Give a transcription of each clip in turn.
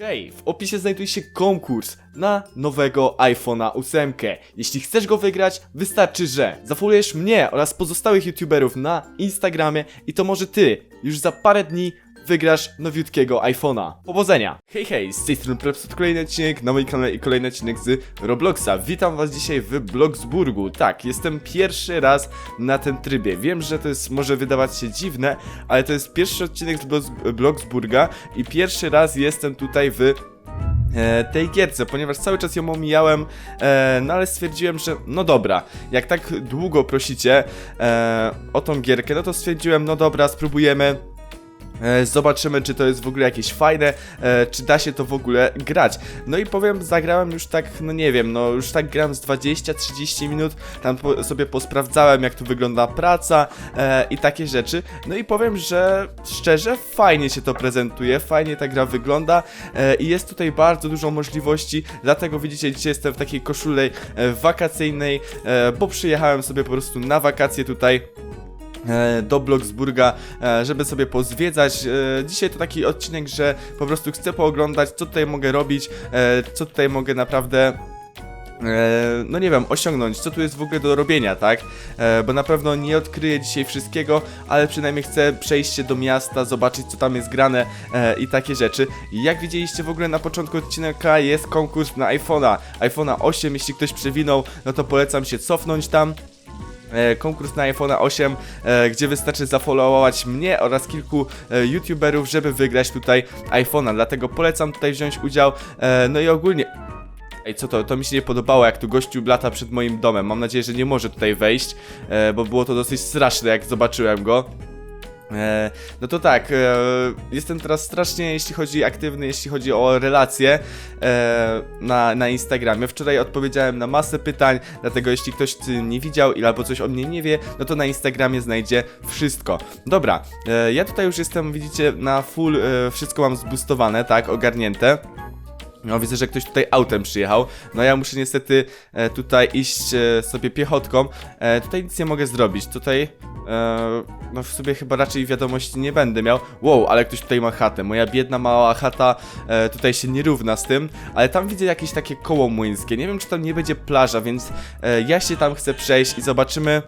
Hej, w opisie znajduje się konkurs na nowego iPhone'a 8. Jeśli chcesz go wygrać, wystarczy, że zafollowujesz mnie oraz pozostałych youtuberów na Instagramie i to może ty już za parę dni wygrasz nowiutkiego iPhone'a. Powodzenia! Hej, hej, z tej strony Prepsut, kolejny odcinek na moim kanale i kolejny odcinek z Robloxa. Witam was dzisiaj w Bloxburgu. Tak, jestem pierwszy raz na tym trybie. Wiem, że to jest, może wydawać się dziwne, ale to jest pierwszy odcinek z Blox- Bloxburga i pierwszy raz jestem tutaj w e, tej gierce, ponieważ cały czas ją omijałem, e, no ale stwierdziłem, że no dobra, jak tak długo prosicie e, o tą gierkę, no to stwierdziłem, no dobra, spróbujemy. E, Zobaczymy, czy to jest w ogóle jakieś fajne, e, czy da się to w ogóle grać. No i powiem, zagrałem już tak, no nie wiem, no już tak gram z 20-30 minut, tam sobie posprawdzałem, jak tu wygląda praca e, i takie rzeczy. No i powiem, że szczerze, fajnie się to prezentuje, fajnie ta gra wygląda i jest tutaj bardzo dużo możliwości, dlatego widzicie, dzisiaj jestem w takiej koszulej wakacyjnej, bo przyjechałem sobie po prostu na wakacje tutaj do Bloxburga, e, żeby sobie pozwiedzać. E, Dzisiaj to taki odcinek, że po prostu chcę pooglądać, co tutaj mogę robić, e, co tutaj mogę naprawdę. e, No nie wiem, osiągnąć, co tu jest w ogóle do robienia, tak? E, Bo na pewno nie odkryję dzisiaj wszystkiego, ale przynajmniej chcę przejść się do miasta, zobaczyć co tam jest grane e, i takie rzeczy. Jak widzieliście w ogóle na początku odcinka jest konkurs na iPhone'a, iPhone'a 8, jeśli ktoś przewinął, no to polecam się cofnąć tam e, konkurs na iPhone 8, e, gdzie wystarczy zafollowować mnie oraz kilku e, youtuberów, żeby wygrać tutaj iPhone'a, dlatego polecam tutaj wziąć udział, e, no i ogólnie... Ej, co to? To mi się nie podobało, jak tu gościu lata przed moim domem. Mam nadzieję, że nie może tutaj wejść, e, bo było to dosyć straszne, jak zobaczyłem go. E, no to tak, e, jestem teraz strasznie, jeśli chodzi aktywny, jeśli chodzi o relacje e, na, na Instagramie. Wczoraj odpowiedziałem na masę pytań, dlatego jeśli ktoś nie widział albo coś o mnie nie wie, no to na Instagramie znajdzie wszystko. Dobra, ja tutaj już jestem, widzicie, na full, wszystko mam zboostowane, tak, ogarnięte. No widzę, że ktoś tutaj autem przyjechał. No ja muszę niestety e, tutaj iść e, sobie piechotką. E, tutaj nic nie mogę zrobić. Tutaj e, no w sobie chyba raczej wiadomości nie będę miał. Wow, ale ktoś tutaj ma chatę. Moja biedna mała chata e, tutaj się nie równa z tym. Ale tam widzę jakieś takie koło młyńskie. Nie wiem czy tam nie będzie plaża, więc e, ja się tam chcę przejść i zobaczymy.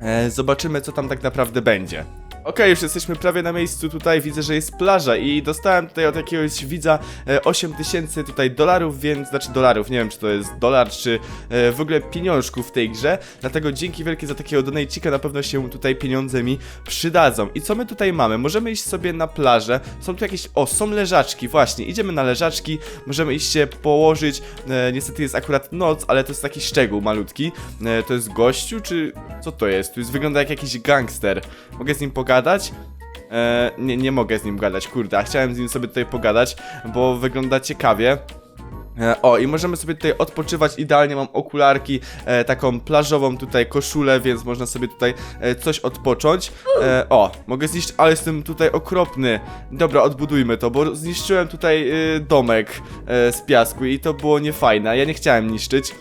E, zobaczymy co tam tak naprawdę będzie. Okej, już jesteśmy prawie na miejscu tutaj, widzę, że jest plaża i dostałem tutaj od jakiegoś widza e, 8000 tutaj dolarów, więc, znaczy dolarów, nie wiem czy to jest dolar, czy e, w ogóle pieniążków w tej grze, dlatego dzięki wielkie za takiego donajcika, na pewno się tutaj pieniądze mi przydadzą. I co my tutaj mamy? Możemy iść sobie na plażę, są tu jakieś, o, są leżaczki, właśnie, idziemy na leżaczki, możemy iść się położyć, e, niestety jest akurat noc, ale to jest taki szczegół malutki, e, to jest gościu, czy co to jest? Tu jest, wygląda jak jakiś gangster, mogę z nim pogadać? E, nie, nie mogę z nim gadać, kurde, chciałem z nim sobie tutaj pogadać, bo wygląda ciekawie. E, O, i możemy sobie tutaj odpoczywać idealnie, mam okularki, e, taką plażową tutaj koszulę, więc można sobie tutaj e, coś odpocząć. E, o, mogę zniszczyć, ale jestem tutaj okropny. Dobra, odbudujmy to, bo zniszczyłem tutaj e, domek e, z piasku i to było niefajne, ja nie chciałem niszczyć.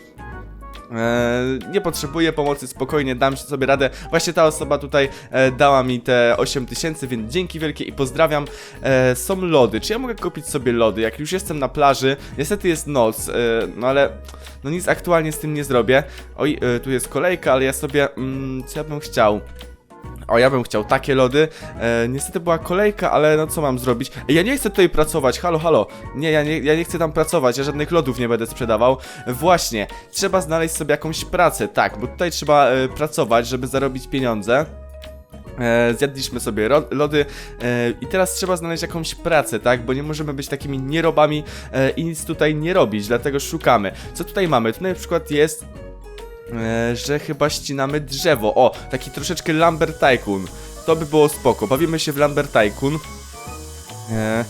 E, nie potrzebuję pomocy, spokojnie dam sobie radę. Właśnie ta osoba tutaj e, dała mi te 8000, więc dzięki wielkie i pozdrawiam. E, są lody. Czy ja mogę kupić sobie lody? Jak już jestem na plaży, niestety jest noc, no ale no nic aktualnie z tym nie zrobię. Oj, tu jest kolejka, ale ja sobie, mm, co ja bym chciał? O, ja bym chciał takie lody. E, niestety była kolejka, ale no co mam zrobić? Ja nie chcę tutaj pracować, halo, halo. Nie ja, nie, ja nie chcę tam pracować, ja żadnych lodów nie będę sprzedawał. Właśnie, trzeba znaleźć sobie jakąś pracę, tak, bo tutaj trzeba e, pracować, żeby zarobić pieniądze. E, zjadliśmy sobie lody e, i teraz trzeba znaleźć jakąś pracę, tak? Bo nie możemy być takimi nierobami e, i nic tutaj nie robić, dlatego szukamy. Co tutaj mamy? Tu na przykład jest że chyba ścinamy drzewo. O, taki troszeczkę Lumber Tycoon. To by było spoko. Bawimy się w Lumber Tycoon. E,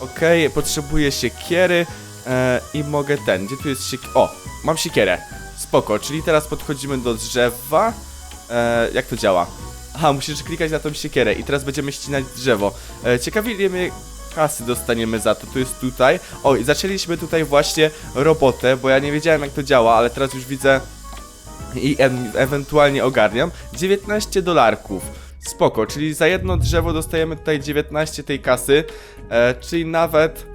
Okej, potrzebuję siekiery e, i mogę ten. Gdzie tu jest siek... O, mam siekierę. Spoko, czyli teraz podchodzimy do drzewa. E, jak to działa? Aha, musisz klikać na tą siekierę i teraz będziemy ścinać drzewo. E, ciekawi my kasy dostaniemy za to, to jest tutaj. O, i zaczęliśmy tutaj właśnie robotę, bo ja nie wiedziałem jak to działa, ale teraz już widzę i em- ewentualnie ogarniam 19 dolarków. Spoko, czyli za jedno drzewo dostajemy tutaj 19 tej kasy, e, czyli nawet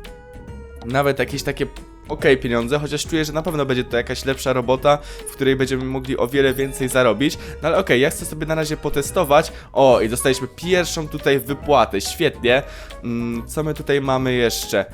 nawet jakieś takie okej pieniądze, chociaż czuję, że na pewno będzie to jakaś lepsza robota, w której będziemy mogli o wiele więcej zarobić. No ale okej, ja chcę sobie na razie potestować. O, i dostaliśmy pierwszą tutaj wypłatę, świetnie. Mm, co my tutaj mamy jeszcze?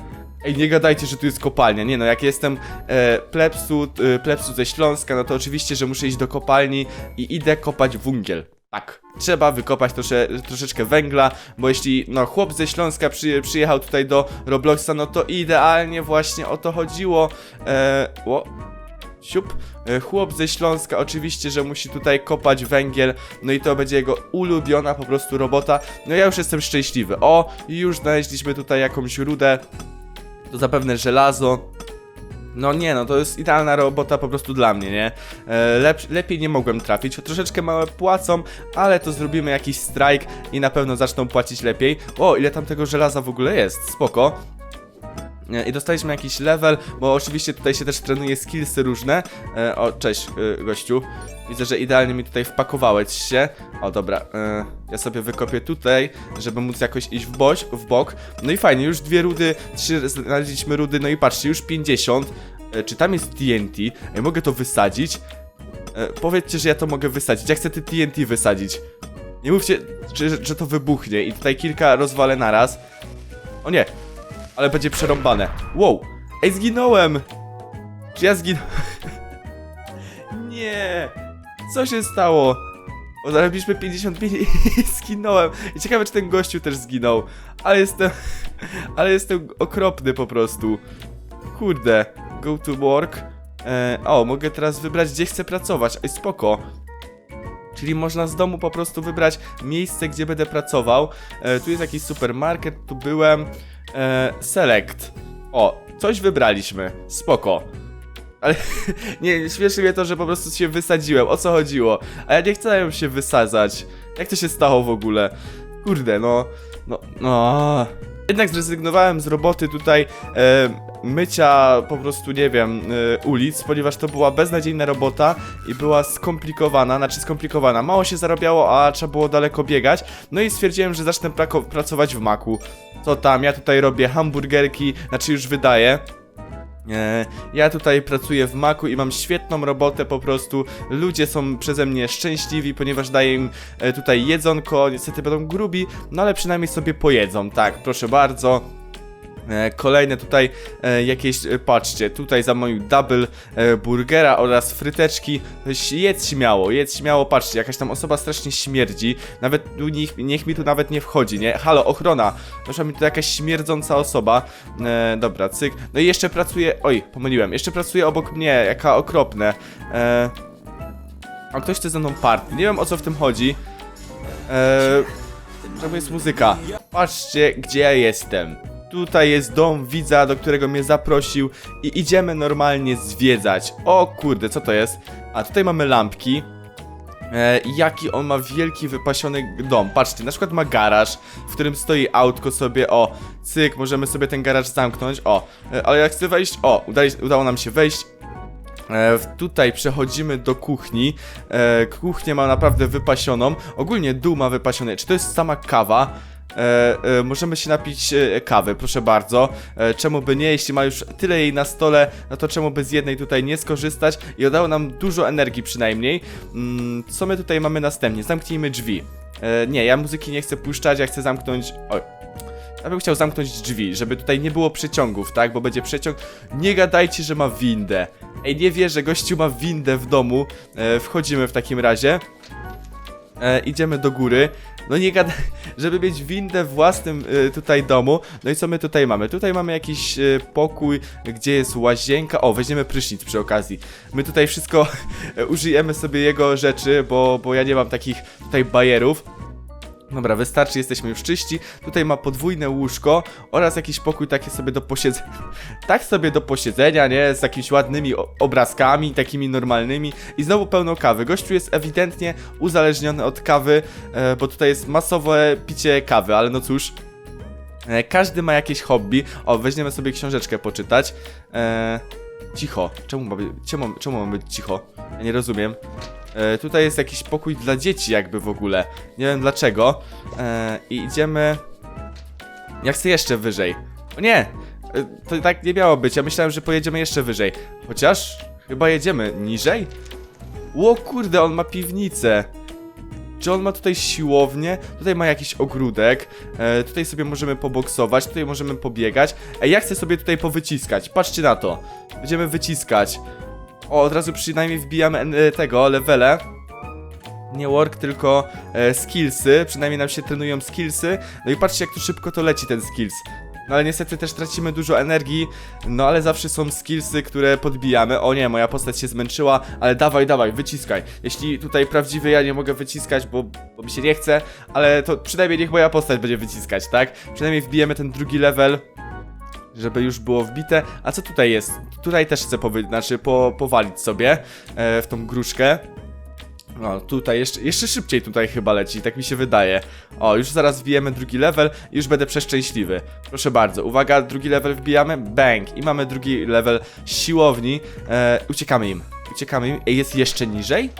Ej, nie gadajcie, że tu jest kopalnia. Nie no, jak jestem e, plebsu, e, plebsu ze Śląska, no to oczywiście, że muszę iść do kopalni i idę kopać węgiel. Tak, trzeba wykopać trosze, troszeczkę węgla, bo jeśli no, chłop ze Śląska przy, przyjechał tutaj do Robloxa, no to idealnie właśnie o to chodziło. E, o, siup. E, Chłop ze Śląska oczywiście, że musi tutaj kopać węgiel, no i to będzie jego ulubiona po prostu robota. No ja już jestem szczęśliwy. O, już znaleźliśmy tutaj jakąś rudę, to zapewne żelazo. No nie, no to jest idealna robota po prostu dla mnie, nie? E, lep, lepiej nie mogłem trafić, troszeczkę małe płacą, ale to zrobimy jakiś strajk i na pewno zaczną płacić lepiej. O, ile tam tego żelaza w ogóle jest, spoko. E, I dostaliśmy jakiś level, bo oczywiście tutaj się też trenuje skillsy różne. E, o, cześć, e, gościu. Widzę, że idealnie mi tutaj wpakowałeś się. O, dobra, e, ja sobie wykopię tutaj, żeby móc jakoś iść w, boś, w bok. No i fajnie, już dwie rudy, trzy znaleźliśmy rudy, no i patrzcie, już 50. E, czy tam jest TNT? Ej, mogę to wysadzić? E, powiedzcie, że ja to mogę wysadzić. Ja chcę ty TNT wysadzić. Nie mówcie, że, że to wybuchnie i tutaj kilka rozwalę naraz. O nie, ale będzie przerąbane. Wow! Ej, zginąłem! Czy ja zginąłem? Nie! Co się stało? O, zarobiliśmy 55 i zginąłem. I ciekawe, czy ten gościu też zginął. Ale jestem... Ale jestem okropny po prostu. Kurde. Go to work. E, o, mogę teraz wybrać, gdzie chcę pracować. Ej, spoko. Czyli można z domu po prostu wybrać miejsce, gdzie będę pracował. E, tu jest jakiś supermarket, tu byłem. E, select. O, coś wybraliśmy. Spoko. Ale nie, śmieszy mnie to, że po prostu się wysadziłem. O co chodziło? A ja nie chciałem się wysadzać. Jak to się stało w ogóle? Kurde, no. No, no. Jednak zrezygnowałem z roboty tutaj e, mycia po prostu, nie wiem, e, ulic, ponieważ to była beznadziejna robota i była skomplikowana, znaczy skomplikowana. Mało się zarabiało, a trzeba było daleko biegać. No i stwierdziłem, że zacznę pracować w maku. Co tam, ja tutaj robię hamburgerki, znaczy już wydaję. E, Ja tutaj pracuję w Macu i mam świetną robotę po prostu. Ludzie są przeze mnie szczęśliwi, ponieważ daję im e, tutaj jedzonko. Niestety będą grubi, no ale przynajmniej sobie pojedzą. Tak, proszę bardzo. E, Kolejne tutaj e, jakieś, e, patrzcie, tutaj zamówił double e, burgera oraz fryteczki. Jedz śmiało, jedz śmiało, patrzcie, jakaś tam osoba strasznie śmierdzi. Nawet niech, niech mi tu nawet nie wchodzi, nie? Halo, ochrona! Proszę mi tu jakaś śmierdząca osoba. E, dobra, cyk. No i jeszcze pracuje, oj, pomyliłem, jeszcze pracuje obok mnie, jaka okropne. E, a ktoś chce ze mną party, nie wiem o co w tym chodzi. E, czemu jest muzyka? Patrzcie, gdzie ja jestem. Tutaj jest dom widza, do którego mnie zaprosił i idziemy normalnie zwiedzać. O kurde, co to jest? A tutaj mamy lampki. E, jaki on ma wielki, wypasiony dom. Patrzcie, na przykład ma garaż, w którym stoi autko sobie, o, cyk, możemy sobie ten garaż zamknąć, o, e, ale jak chcę wejść, o, udali, udało nam się wejść, E, tutaj przechodzimy do kuchni. E, kuchnię ma naprawdę wypasioną. Ogólnie dół ma wypasiony. Czy to jest sama kawa? E, e, możemy się napić e, kawy, proszę bardzo. E, czemu by nie? Jeśli ma już tyle jej na stole, no to czemu by z jednej tutaj nie skorzystać? I oddało nam dużo energii przynajmniej. Mm, co my tutaj mamy następnie? Zamknijmy drzwi. E, nie, ja muzyki nie chcę puszczać, ja chcę zamknąć... Oj, ja bym chciał zamknąć drzwi, żeby tutaj nie było przeciągów, tak? Bo będzie przeciąg. Nie gadajcie, że ma windę. Ej, nie wierzę, gościu ma windę w domu. E, wchodzimy w takim razie. E, idziemy do góry. No nie gadaj, żeby mieć windę w własnym e, tutaj domu. No i co my tutaj mamy? Tutaj mamy jakiś e, pokój, gdzie jest łazienka. O, weźmiemy prysznic przy okazji. My tutaj wszystko użyjemy sobie jego rzeczy, bo, bo ja nie mam takich tutaj bajerów. Dobra, wystarczy, jesteśmy już czyści. Tutaj ma podwójne łóżko oraz jakiś pokój taki sobie do posiedzenia. tak sobie do posiedzenia, nie? Z jakimiś ładnymi obrazkami, takimi normalnymi. I znowu pełno kawy. Gościu jest ewidentnie uzależniony od kawy, e, bo tutaj jest masowe picie kawy, ale no cóż. E, każdy ma jakieś hobby. O, weźmiemy sobie książeczkę poczytać. E, cicho. Czemu ma być, czemu, czemu ma być cicho? Ja nie rozumiem. E, tutaj jest jakiś pokój dla dzieci jakby w ogóle. Nie wiem dlaczego. E, I idziemy... Ja chcę jeszcze wyżej. O nie! e, to tak nie miało być. Ja myślałem, że pojedziemy jeszcze wyżej. Chociaż chyba jedziemy niżej. Ło kurde, on ma piwnicę. Czy on ma tutaj siłownię? Tutaj ma jakiś ogródek. E, tutaj sobie możemy poboksować, tutaj możemy pobiegać. Ej, ja chcę sobie tutaj powyciskać. Patrzcie na to. Będziemy wyciskać. O, od razu przynajmniej wbijamy e, tego, levele. Nie work, tylko e, skillsy. Przynajmniej nam się trenują skillsy. No i patrzcie, jak tu szybko to leci ten skills. No ale niestety też tracimy dużo energii, no ale zawsze są skillsy, które podbijamy. O nie, moja postać się zmęczyła, ale dawaj, dawaj, wyciskaj. Jeśli tutaj prawdziwy ja nie mogę wyciskać, bo, bo mi się nie chce, ale to przynajmniej niech moja postać będzie wyciskać, tak? Przynajmniej wbijemy ten drugi level żeby już było wbite. A co tutaj jest? Tutaj też chcę powy- znaczy po, powalić sobie e, w tą gruszkę. No, tutaj jeszcze, jeszcze szybciej tutaj chyba leci, tak mi się wydaje. O, już zaraz wbijemy drugi level i już będę przeszczęśliwy. Proszę bardzo, uwaga, drugi level wbijamy, bang. I mamy drugi level siłowni. E, uciekamy im, uciekamy im. Ej, jest jeszcze niżej?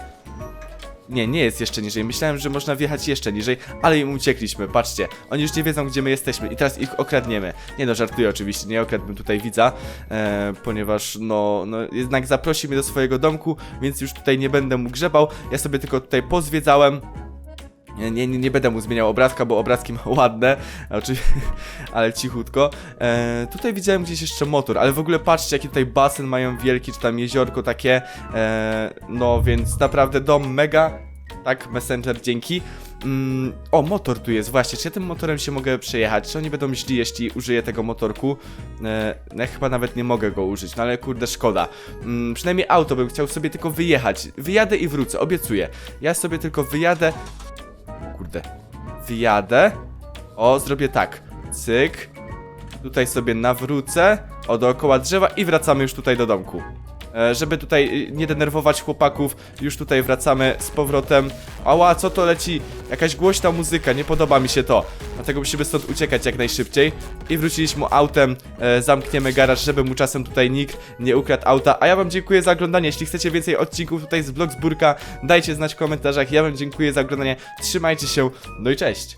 Nie, nie jest jeszcze niżej. Myślałem, że można wjechać jeszcze niżej, ale im uciekliśmy. Patrzcie, oni już nie wiedzą, gdzie my jesteśmy i teraz ich okradniemy. Nie no, żartuję oczywiście, nie okradłbym tutaj widza, e, ponieważ no, no jednak zaprosi mnie do swojego domku, więc już tutaj nie będę mu grzebał. Ja sobie tylko tutaj pozwiedzałem. Nie, nie, nie będę mu zmieniał obrazka, bo obrazki ma ładne, oczywiście, ale cichutko. E, tutaj widziałem gdzieś jeszcze motor, ale w ogóle patrzcie, jaki tutaj basen mają wielki, czy tam jeziorko takie. E, no więc naprawdę dom mega. Tak, Messenger, dzięki. Mm, o, motor tu jest, właśnie. Czy ja tym motorem się mogę przejechać? Czy oni będą źli, jeśli użyję tego motorku? E, no ja chyba nawet nie mogę go użyć, no ale kurde, szkoda. Mm, przynajmniej auto bym chciał sobie tylko wyjechać. Wyjadę i wrócę, obiecuję. Ja sobie tylko wyjadę, Kurde. Wyjadę. O, zrobię tak. Cyk. Tutaj sobie nawrócę. O, dookoła drzewa i wracamy już tutaj do domku. E, żeby tutaj y, nie denerwować chłopaków, już tutaj wracamy z powrotem. Ała, co to leci? Jakaś głośna muzyka, nie podoba mi się to. Dlatego musimy stąd uciekać jak najszybciej. I wróciliśmy autem, e, zamkniemy garaż, żeby mu czasem tutaj nikt nie ukradł auta. A ja wam dziękuję za oglądanie. Jeśli chcecie więcej odcinków tutaj z Blogsburka, dajcie znać w komentarzach. Ja wam dziękuję za oglądanie. Trzymajcie się, no i cześć.